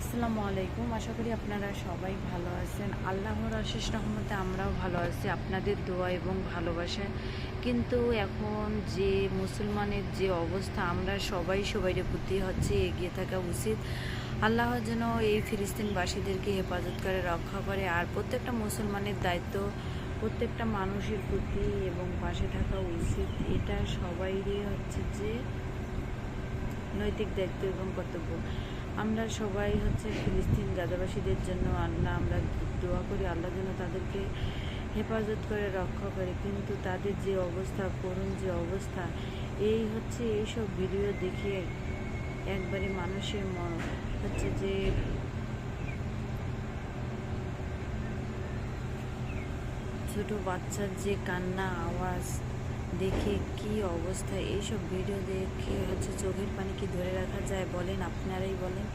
আসসালামু আলাইকুম। আশা করি আপনারা সবাই ভালো আছেন। আল্লাহর আশিস রহমতে আমরাও ভালো আছি। আপনাদের দোয়া এবং ভালোবাসায়। কিন্তু এখন যে মুসলমানের যে অবস্থা, আমরা সবাই সবাইয়ের প্রতি হচ্ছে, এগিয়ে থাকা উচিত। আল্লাহ যেন এই ফিলিস্তিনবাসীদেরকে হেফাজত করে, রক্ষা করে। আর প্রত্যেকটা মুসলমানের দায়িত্ব প্রত্যেকটা মানুষের প্রতি এবং পাশে থাকা উচিত। এটা সবাইরই হচ্ছে যে নৈতিক দায়িত্ব এবং কর্তব্য। আমরা সবাই হচ্ছে ফিলিস্তিন গাজাবাসীদের জন্য আল্লাহ, আমরা দোয়া করি আল্লাহ যেন তাদেরকে হেফাজত করে, রক্ষা করে। কিন্তু তাদের যে অবস্থা, করুণ যে অবস্থা, এই হচ্ছে এইসব ভিডিও দেখে একবারে মানুষের মন হচ্ছে যে ছোট বাচ্চার যে কান্না, আওয়াজ দেখে কি অবস্থা? এইসব ভিডিও দেখে হচ্ছে চোখের পানি কি ধরে রাখা যায় বলেন, আপনারাই বলেন।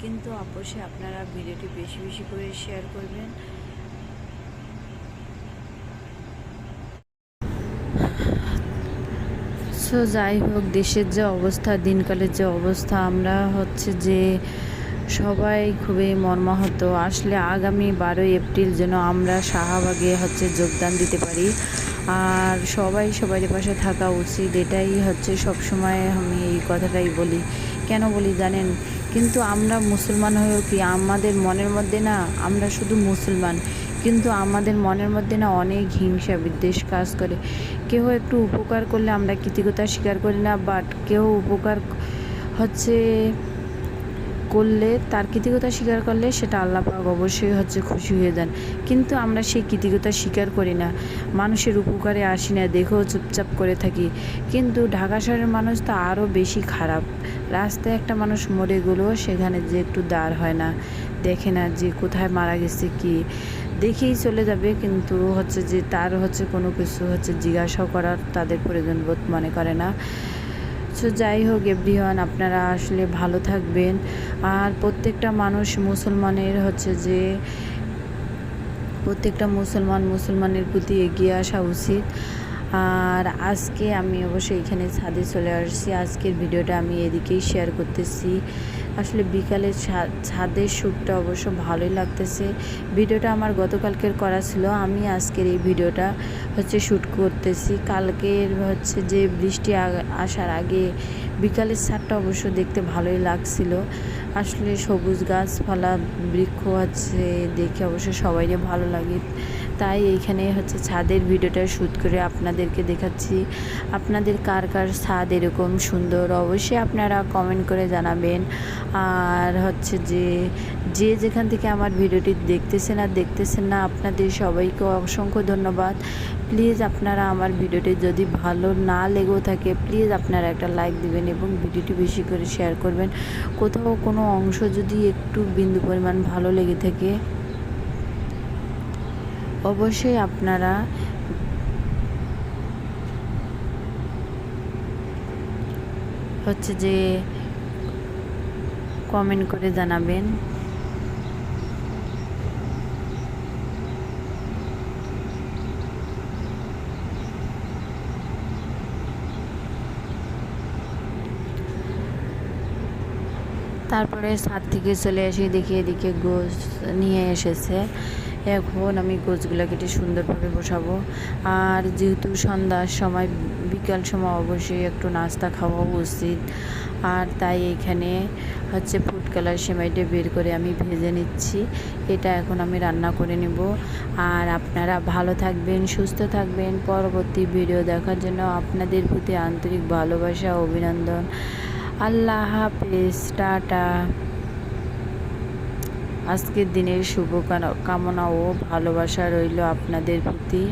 কিন্তু অবশ্যই আপনারা ভিডিওটি বেশি বেশি করে শেয়ার করবেন। সো যাই হোক, দেশের যে অবস্থা, দিনকালের যে অবস্থা, আমরা হচ্ছে যে সবাই খুবই মর্মাহত। আসলে আগামী বারোই এপ্রিল যেন আমরা শাহবাগে হচ্ছে যোগদান দিতে পারি। আর সবাই সবার পাশে থাকা উচিত। এটাই হচ্ছে সব সময় আমি এই কথাটাই বলি। কেন বলি জানেন? কিন্তু আমরা মুসলমান হয়েও কি আমাদের মনের মধ্যে না, আমরা শুধু মুসলমান, কিন্তু আমাদের মনের মধ্যে না অনেক হিংসা বিদ্বেষ কাজ করে। কেউ একটু উপকার করলে আমরা কৃতজ্ঞতা স্বীকার করি না বাট কেউ উপকার হচ্ছে করলে, তার কৃতজ্ঞতা স্বীকার করলে সেটা আল্লাহ পাক অবশ্যই হচ্ছে খুশি হয়ে যান কিন্তু আমরা সেই কৃতজ্ঞতা স্বীকার করি না। মানুষের উপকারে আসি না, দেখেও চুপচাপ করে থাকি। কিন্তু ঢাকা শহরের মানুষ তো আরও বেশি খারাপ। রাস্তায় একটা মানুষ মরে গেলেও সেখানে যে একটু দাঁড় হয় না, দেখে না যে কোথায় মারা গেছে, কি দেখেই চলে যাবে। কিন্তু হচ্ছে যে তার হচ্ছে কোনো কিছু হচ্ছে জিজ্ঞাসাও করার তাদের প্রয়োজন বোধ মনে করে না। সো যাই হোক এভরিওয়ান, আপনারা আসলে ভালো থাকবেন। আর প্রত্যেকটা মানুষ মুসলমানের হচ্ছে যে প্রত্যেকটা মুসলমান মুসলমানের প্রতি এগিয়ে আসা উচিত। আর আজকে আমি অবশ্যই এখানে ছাদে চলে আসছি। আজকের ভিডিওটা আমি এদিকেই শেয়ার করতেছি। আসলে বিকালে ছাদের শ্যুটটা অবশ্য ভালোই লাগতেছে। ভিডিওটা আমার গতকালকের করা ছিল। আমি আজকের এই ভিডিওটা হচ্ছে শ্যুট করতেছি। কালকের হচ্ছে যে বৃষ্টি আসার আগে বিকালের ছাদটা অবশ্য দেখতে ভালোই লাগছিল। আসলে সবুজ গাছপালা, বৃক্ষ আছে দেখে অবশ্য সবাইকে ভালো লাগে। তাই এইখানে হচ্ছে ছাদের ভিডিওটা শ্যুট করে আপনাদেরকে দেখাচ্ছি। আপনাদের কার কার ছাদ এরকম সুন্দর অবশ্যই আপনারা কমেন্ট করে জানাবেন। আর হচ্ছে যে যে যেখান থেকে আমার ভিডিওটি দেখতেছেন আর দেখতেছেন না, আপনাদের সবাইকে অসংখ্য ধন্যবাদ। প্লিজ আপনারা আমার ভিডিওটি যদি ভালো না লেগেও থাকে, প্লিজ আপনারা একটা লাইক দিবেন এবং ভিডিওটি বেশি করে শেয়ার করবেন। কোথাও কোনো অংশ যদি একটু বিন্দু পরিমাণ ভালো লেগে থাকে অবশ্যই আপনারা হচ্ছে যে কমেন্ট করে জানাবেন। তারপরে ছাদ থেকে চলে এসে দেখি এদিকে গোছ নিয়ে এসেছে। এখন আমি গোছগুলো কেটে সুন্দরভাবে বসাবো। আর যেহেতু সন্ধ্যার সময়, বিকাল সময় অবশ্যই একটু নাস্তা খাওয়া উচিত। আর তাই এখানে হচ্ছে ফুড কালার সেমাইটা বের করে আমি ভেজে নিচ্ছি। এটা এখন আমি রান্না করে নেব। আর আপনারা ভালো থাকবেন, সুস্থ থাকবেন। পরবর্তী ভিডিও দেখার জন্য আপনাদের প্রতি আন্তরিক ভালোবাসা, অভিনন্দন। আল্লাহ হাফেজ, টাটা। আজকের দিনের শুভ কামনা ও ভালোবাসা রইল আপনাদের প্রতি।